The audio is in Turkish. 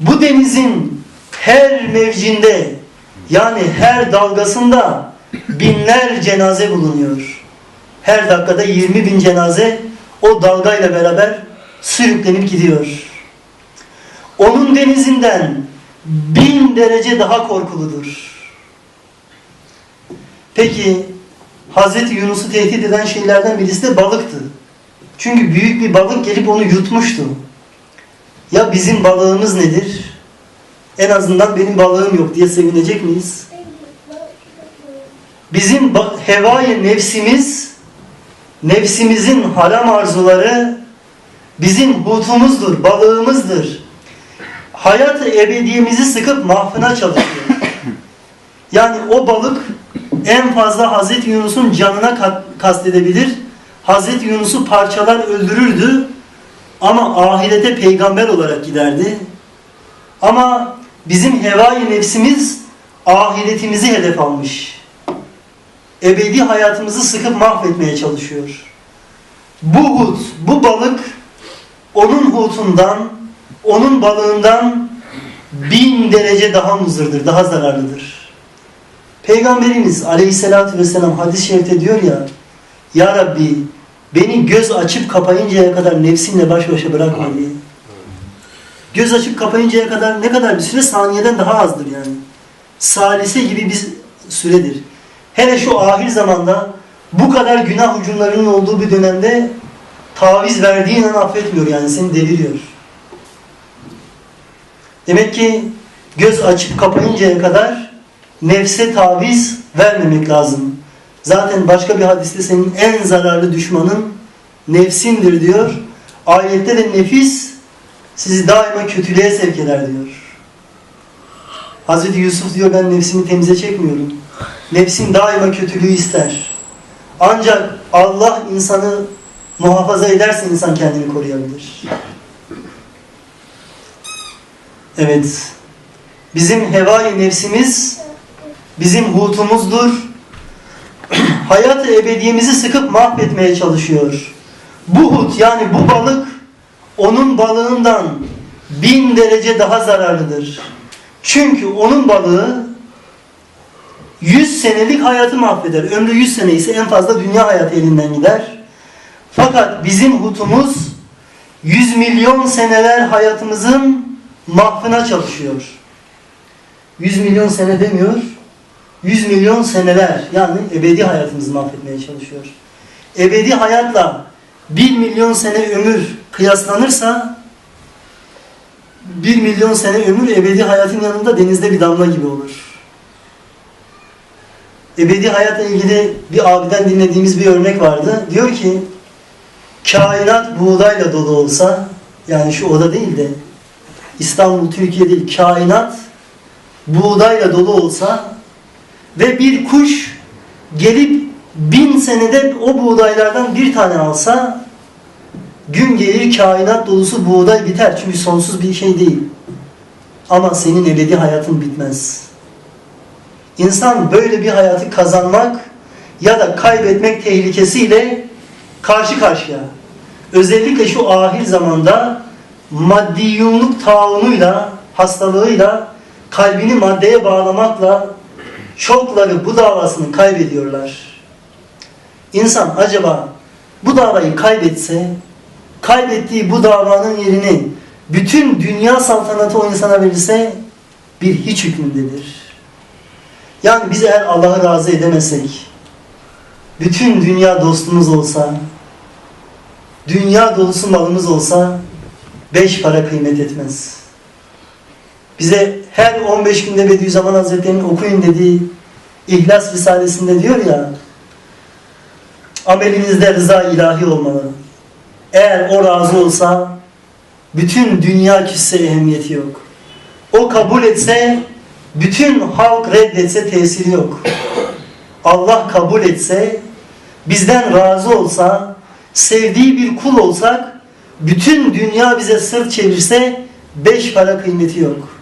Bu denizin her mevcinde yani her dalgasında binler cenaze bulunuyor. Her dakikada 20 bin cenaze o dalgayla beraber sürüklenip gidiyor. Onun denizinden bin derece daha korkuludur. Peki Hazreti Yunus'u tehdit eden şeylerden birisi de balıktı. Çünkü büyük bir balık gelip onu yutmuştu. Ya bizim balığımız nedir? En azından benim balığım yok diye sevinecek miyiz? Bizim hevai nefsimiz, nefsimizin haram arzuları bizim hutumuzdur, balığımızdır. Hayat ebediyemizi sıkıp mahfına çalışıyor. Yani o balık en fazla Hazreti Yunus'un canına ka- kastedebilir. Hazreti Yunus'u parçalar öldürürdü ama ahirete peygamber olarak giderdi. Ama bizim hevai nefsimiz ahiretimizi hedef almış. Ebedi hayatımızı sıkıp mahvetmeye çalışıyor. Bu hut, bu balık onun hutundan, onun balığından bin derece daha muzırdır, daha zararlıdır. Peygamberimiz aleyhissalatü vesselam hadis-i şerifte diyor ya Ya Rabbi beni göz açıp kapayıncaya kadar nefsimle baş başa bırakma diye. Göz açıp kapayıncaya kadar ne kadar bir süre? Saniyeden daha azdır yani. Salise gibi bir süredir. Hele şu ahir zamanda bu kadar günah ucunlarının olduğu bir dönemde taviz verdiğin an affetmiyor yani seni deviriyor. Demek ki göz açıp kapayıncaya kadar nefse taviz vermemek lazım. Zaten başka bir hadiste senin en zararlı düşmanın nefsindir diyor. Ayette de nefis sizi daima kötülüğe sevk eder diyor. Hazreti Yusuf diyor ben nefsimi temize çekmiyorum. Nefsim daima kötülüğü ister. Ancak Allah insanı muhafaza ederse insan kendini koruyabilir. Evet. Bizim hevai nefsimiz bizim hutumuzdur. Hayat-ı ebediyemizi sıkıp mahvetmeye çalışıyor. Bu hut yani bu balık onun balığından bin derece daha zararlıdır. Çünkü onun balığı 100 senelik hayatı mahveder. Ömrü 100 sene ise en fazla dünya hayatı elinden gider. Fakat bizim hutumuz 100 milyon seneler hayatımızın mahvına çalışıyor. 100 milyon sene demiyor. 100 milyon seneler yani ebedi hayatımızı mahvetmeye çalışıyor. Ebedi hayatla 1 milyon sene ömür kıyaslanırsa 1 milyon sene ömür ebedi hayatın yanında denizde bir damla gibi olur. Ebedi hayatla ilgili bir abiden dinlediğimiz bir örnek vardı. Diyor ki kainat buğdayla dolu olsa yani şu oda değil de İstanbul, Türkiye değil kainat buğdayla dolu olsa ve bir kuş gelip bin senede o buğdaylardan bir tane alsa gün gelir kainat dolusu buğday biter. Çünkü sonsuz bir şey değil. Ama senin ebedi hayatın bitmez. İnsan böyle bir hayatı kazanmak ya da kaybetmek tehlikesiyle karşı karşıya. Özellikle şu ahir zamanda maddiyunluk taunuyla, hastalığıyla, kalbini maddeye bağlamakla çokları bu davasını kaybediyorlar. İnsan acaba bu davayı kaybetse, kaybettiği bu davanın yerini bütün dünya saltanatı o insana verirse bir hiç hükmündedir. Yani biz eğer Allah'ı razı edemezsek, bütün dünya dostumuz olsa, dünya dolusu malımız olsa, beş para kıymet etmez. Bize her 15 günde Bediüzzaman Hazretleri'nin okuyun dediği İhlas Risalesi'nde diyor ya, amelinizde rıza ilahi olmalı. Eğer o razı olsa, bütün dünya küsse ehemmiyeti yok. O kabul etse, bütün halk reddetse tesiri yok. Allah kabul etse, bizden razı olsa, sevdiği bir kul olsak, bütün dünya bize sırt çevirse beş para kıymeti yok.